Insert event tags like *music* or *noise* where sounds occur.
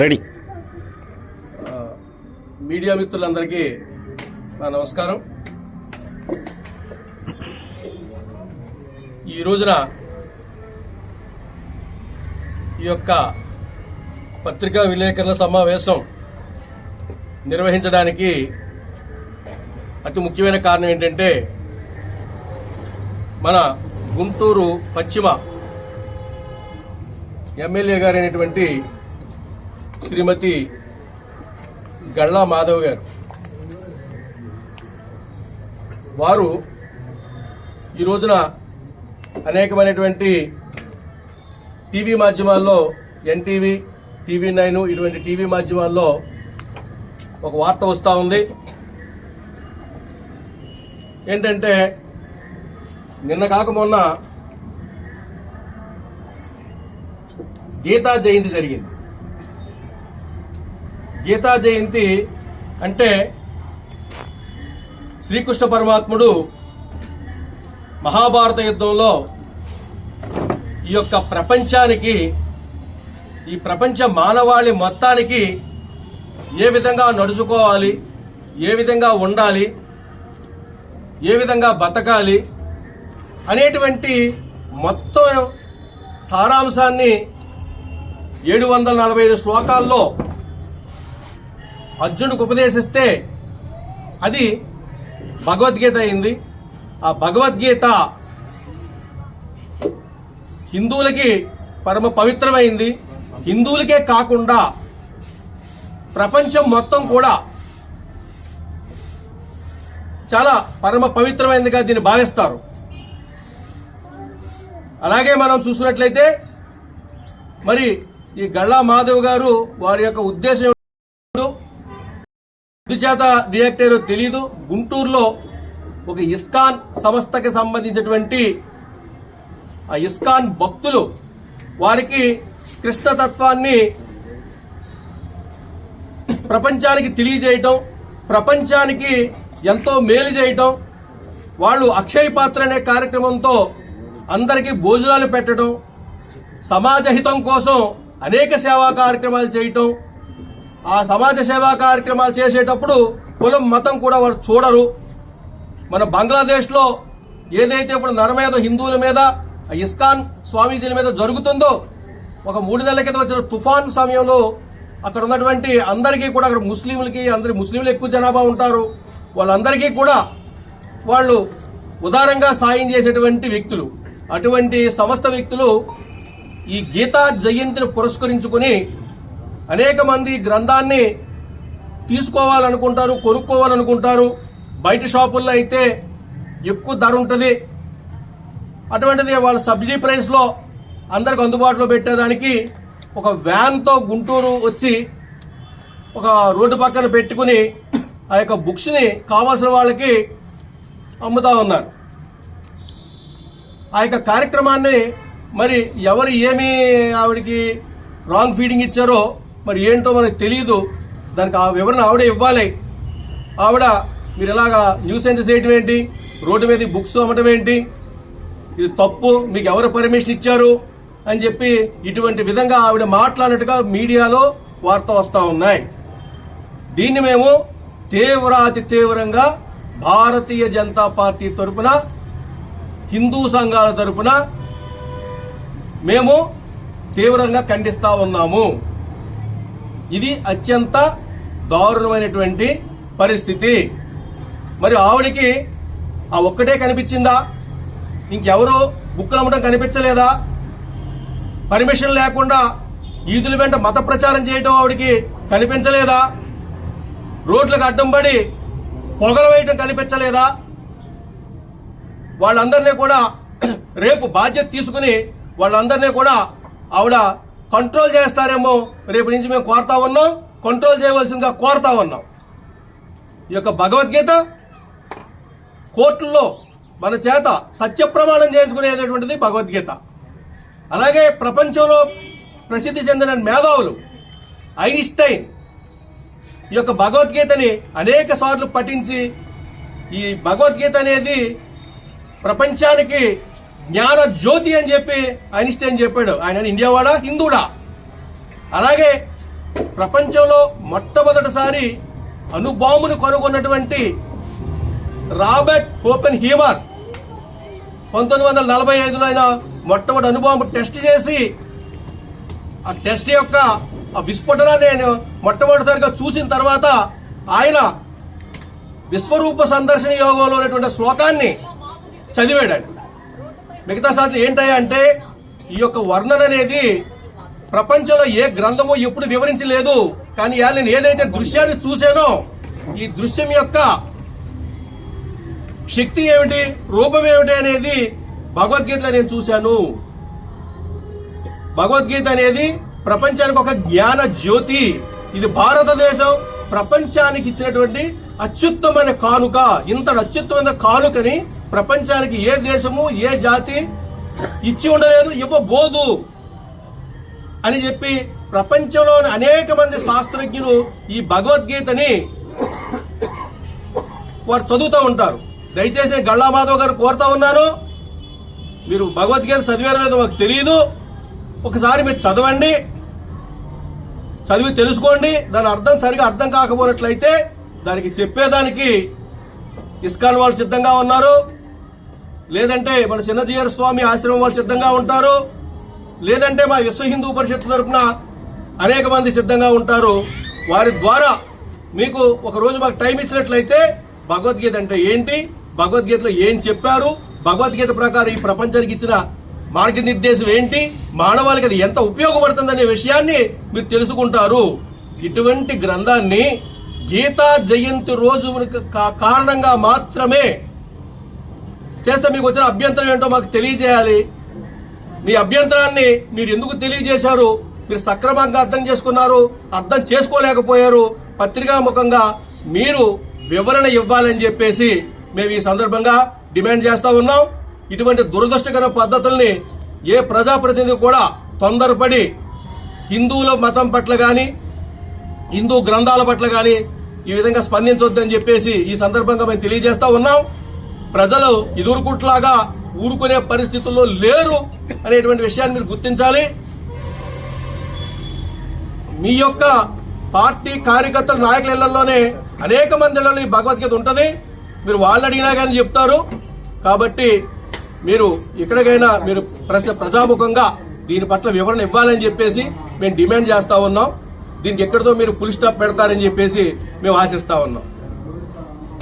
Ready. Media మిత్రులందరికీ నా నమస్కారం. ఈ రోజున ఈ యొక్క పత్రికా విలేకరుల సమావేశం నిర్వహించడానికి అతి ముఖ్యమైన కారణం ఏంటంటే మన గుంటూరు పశ్చిమ ఎమ్మెల్యే గారైనటువంటి శ్రీమతి గళ్ళా మాధవ్ గారు. వారు ఈ రోజున అనేకమైనటువంటి టీవీ మాధ్యమాల్లో ఎన్టీవీ టీవీ నైన్ ఇటువంటి టీవీ మాధ్యమాల్లో ఒక వార్త వస్తూ ఉంది. ఏంటంటే నిన్న కాక మొన్న గీతా జయంతి జరిగింది. గీతా జయంతి అంటే శ్రీకృష్ణ పరమాత్ముడు మహాభారత యుద్ధంలో ఈ యొక్క ప్రపంచానికి ఈ ప్రపంచ మానవాళి మొత్తానికి ఏ విధంగా నడుచుకోవాలి ఏ విధంగా ఉండాలి ఏ విధంగా బతకాలి అనేటువంటి మొత్తం సారాంశాన్ని ఏడు వందల నలభై ఐదు శ్లోకాల్లో అర్జునుడికి ఉపదేశిస్తే అది భగవద్గీత అయింది. ఆ భగవద్గీత హిందువులకి పరమ పవిత్రమైంది. హిందువులకే కాకుండా ప్రపంచం మొత్తం కూడా చాలా పరమ పవిత్రమైనదిగా దీన్ని భావిస్తారు. అలాగే మనం చూసుకున్నట్లయితే మరి ఈ గళ్ళా మాధవ్ గారు వారి యొక్క ఉద్దేశం చేత డిరెక్టర్ తెలియదు గుంటూరులో ఒక ఇస్కాన్ సంస్థకి సంబంధించినటువంటి ఆ ఇస్కాన్ భక్తులు వారికి కృష్ణతత్వాన్ని ప్రపంచానికి తెలియజేయటం ప్రపంచానికి ఎంతో మేలు చేయటం వాళ్ళు అక్షయ పాత్ర అనే కార్యక్రమంతో అందరికీ భోజనాలు పెట్టడం సమాజ హితం కోసం అనేక సేవా కార్యక్రమాలు చేయటం ఆ సమాజ సేవా కార్యక్రమాలు చేసేటప్పుడు కులం మతం కూడా వారు చూడరు. మన బంగ్లాదేశ్లో ఏదైతే ఇప్పుడు నరమేద హిందువుల మీద ఆ ఇస్కాన్ స్వామీజీల మీద జరుగుతుందో ఒక మూడు నెలల క్రితం వచ్చిన తుఫాన్ సమయంలో అక్కడ ఉన్నటువంటి అందరికీ కూడా అక్కడ ముస్లింలకి అందరి ముస్లింలు ఎక్కువ జనాభా ఉంటారు. వాళ్ళందరికీ కూడా వాళ్ళు ఉదారంగా సాయం చేసేటువంటి వ్యక్తులు. అటువంటి సమస్త వ్యక్తులు ఈ గీతా జయంతిని పురస్కరించుకుని అనేక మంది గ్రంథాన్ని తీసుకోవాలనుకుంటారు కొనుక్కోవాలనుకుంటారు. బయట షాపుల్లో అయితే ఎక్కువ ధర ఉంటుంది. అటువంటిది వాళ్ళ సబ్సిడీ ప్రైస్లో అందరికి అందుబాటులో పెట్టేదానికి ఒక వ్యాన్తో గుంటూరు వచ్చి ఒక రోడ్డు పక్కన పెట్టుకుని ఆ యొక్క బుక్స్ని కావాల్సిన వాళ్ళకి అమ్ముతా ఉన్నారు. ఆ యొక్క కార్యక్రమాన్ని మరి ఎవరు ఏమి ఆవిడకి రాంగ్ ఫీడింగ్ ఇచ్చారో మరి ఏంటో మనకు తెలియదు దానికి ఆ వివరణ ఆవిడ ఇవ్వాలి. ఆవిడ మీరు ఇలాగా న్యూస్ ఎంత చేయటం ఏంటి? రోడ్డు మీద బుక్స్ అమ్మటం ఏంటి? ఇది తప్పు మీకు ఎవరు పర్మిషన్ ఇచ్చారు? అని చెప్పి ఇటువంటి విధంగా ఆవిడ మాట్లాడినట్టుగా మీడియాలో వార్త వస్తూ ఉన్నాయి. దీన్ని మేము తీవ్రాతి తీవ్రంగా భారతీయ జనతా పార్టీ తరపున హిందూ సంఘాల తరపున మేము తీవ్రంగా ఖండిస్తా ఉన్నాము. ఇది అత్యంత దారుణమైనటువంటి పరిస్థితి. మరి ఆవిడికి ఆ ఒక్కటే కనిపించిందా? ఇంకెవరు బుక్కులు అమ్మడం కనిపించలేదా? పర్మిషన్ లేకుండా ఈదుల వెంట మత ప్రచారం చేయటం ఆవిడికి కనిపించలేదా? రోడ్లకు అడ్డం పడి పొగలు వేయటం కనిపించలేదా? వాళ్ళందరినీ కూడా *clears throat* రేపు బాధ్యత తీసుకుని వాళ్ళందరినీ కూడా ఆవిడ కంట్రోల్ చేస్తారేమో రేపు నుంచి మేము కోరుతా ఉన్నాం. కంట్రోల్ చేయవలసిందిగా కోరుతా ఉన్నాం. ఈ యొక్క భగవద్గీత కోర్టుల్లో మన చేత సత్యప్రమాణం చేయించుకునేటటువంటిది భగవద్గీత. అలాగే ప్రపంచంలో ప్రసిద్ధి చెందిన మేధావులు ఐన్స్టైన్ ఈ యొక్క భగవద్గీతని అనేక సార్లు పఠించి ఈ భగవద్గీత అనేది ప్రపంచానికి జ్ఞాన జ్యోతి అని చెప్పి ఐన్స్టైన్ చెప్పాడు. ఆయన ఇండియా వాడా హిందూడా అలాగే ప్రపంచంలో మొట్టమొదటిసారి అనుబాంబును కనుగొన్నటువంటి రాబర్ట్ ఓపెన్ హీమర్ పంతొమ్మిది వందల నలభై ఐదులో ఆయన మొట్టమొదటి అనుబాంబు టెస్ట్ చేసి ఆ టెస్ట్ యొక్క ఆ విస్ఫోటనాన్ని ఆయన మొట్టమొదటిసారిగా చూసిన తర్వాత ఆయన విశ్వరూప సందర్శన యోగంలో ఉన్నటువంటి శ్లోకాన్ని చదివాడు మిగతా సార్లు ఏంటయ్యా అంటే ఈ యొక్క వర్ణన అనేది ప్రపంచంలో ఏ గ్రంథము ఎప్పుడు వివరించలేదు. కానీ ఇవాళ నేను ఏదైతే దృశ్యాన్ని చూశానో ఈ దృశ్యం యొక్క శక్తి ఏమిటి రూపం ఏమిటి అనేది భగవద్గీతలో నేను చూశాను. భగవద్గీత అనేది ప్రపంచానికి ఒక జ్ఞాన జ్యోతి. ఇది భారతదేశం ప్రపంచానికి ఇచ్చినటువంటి అత్యుత్తమైన కానుక. ఇంత అత్యుత్తమైన కానుకని ప్రపంచానికి ఏ దేశము ఏ జాతి ఇచ్చి ఉండలేదు ఇవ్వబోదు అని చెప్పి ప్రపంచంలోని అనేక మంది శాస్త్రజ్ఞులు ఈ భగవద్గీతని వారు చదువుతూ ఉంటారు. దయచేసి గళ్ళా మాధవ్ గారు కోరుతా ఉన్నాను. మీరు భగవద్గీత చదివారో లేదో మాకు తెలియదు ఒకసారి మీరు చదవండి. చదివి తెలుసుకోండి. దాని అర్థం సరిగా అర్థం కాకపోయినట్లయితే దానికి చెప్పేదానికి ఇస్కాన్ వాళ్ళు సిద్ధంగా ఉన్నారు. లేదంటే మన చిన్నజీయర్ స్వామి ఆశ్రమం వాళ్ళు సిద్ధంగా ఉంటారు. లేదంటే మా విశ్వ హిందూ పరిషత్ తరఫున అనేక మంది సిద్ధంగా ఉంటారు. వారి ద్వారా మీకు ఒక రోజు మాకు టైం ఇచ్చినట్లయితే భగవద్గీత అంటే ఏంటి? భగవద్గీతలో ఏం చెప్పారు? భగవద్గీత ప్రకారం ఈ ప్రపంచానికి ఇచ్చిన మార్గనిర్దేశం ఏంటి? మానవాళికి అది ఎంత ఉపయోగపడుతుందనే విషయాన్ని మీరు తెలుసుకుంటారు. ఇటువంటి గ్రంథాన్ని గీతా జయంతి రోజు కా- కారణంగా మాత్రమే చేస్తే మీకు వచ్చిన అభ్యంతరం ఏంటో మాకు తెలియజేయాలి. మీ అభ్యంతరాన్ని మీరు ఎందుకు తెలియజేశారు? మీరు సక్రమంగా అర్థం చేసుకున్నారు అర్థం చేసుకోలేకపోయారు. పత్రికా ముఖంగా మీరు వివరణ ఇవ్వాలని చెప్పేసి మేము ఈ సందర్భంగా డిమాండ్ చేస్తా ఉన్నాం. ఇటువంటి దురదృష్టకర పద్ధతుల్ని ఏ ప్రజాప్రతినిధి కూడా తొందరపడి హిందువుల మతం పట్ల కానీ హిందూ గ్రంథాల పట్ల కానీ ఈ విధంగా స్పందించొద్దని చెప్పేసి ఈ సందర్భంగా మేము తెలియజేస్తా ఉన్నాం. ప్రజలు ఎదురుకుట్లాగా ఊరుకునే పరిస్థితుల్లో లేరు అనేటువంటి విషయాన్ని మీరు గుర్తించాలి. మీ యొక్క పార్టీ కార్యకర్తల నాయకుల ఇళ్ళలోనే అనేక మంది ఇళ్ళలో ఈ భగవద్గీత ఉంటుంది. మీరు వాళ్ళు అడిగినా కానీ చెప్తారు. కాబట్టి మీరు ఎక్కడికైనా మీరు ప్రశ్న ప్రజాముఖంగా దీని పట్ల వివరణ ఇవ్వాలని చెప్పేసి మేము డిమాండ్ చేస్తా ఉన్నాం. దీనికి ఎక్కడితో మీరు పులి స్టాప్ పెడతారని చెప్పేసి మేము ఆశిస్తా ఉన్నాం.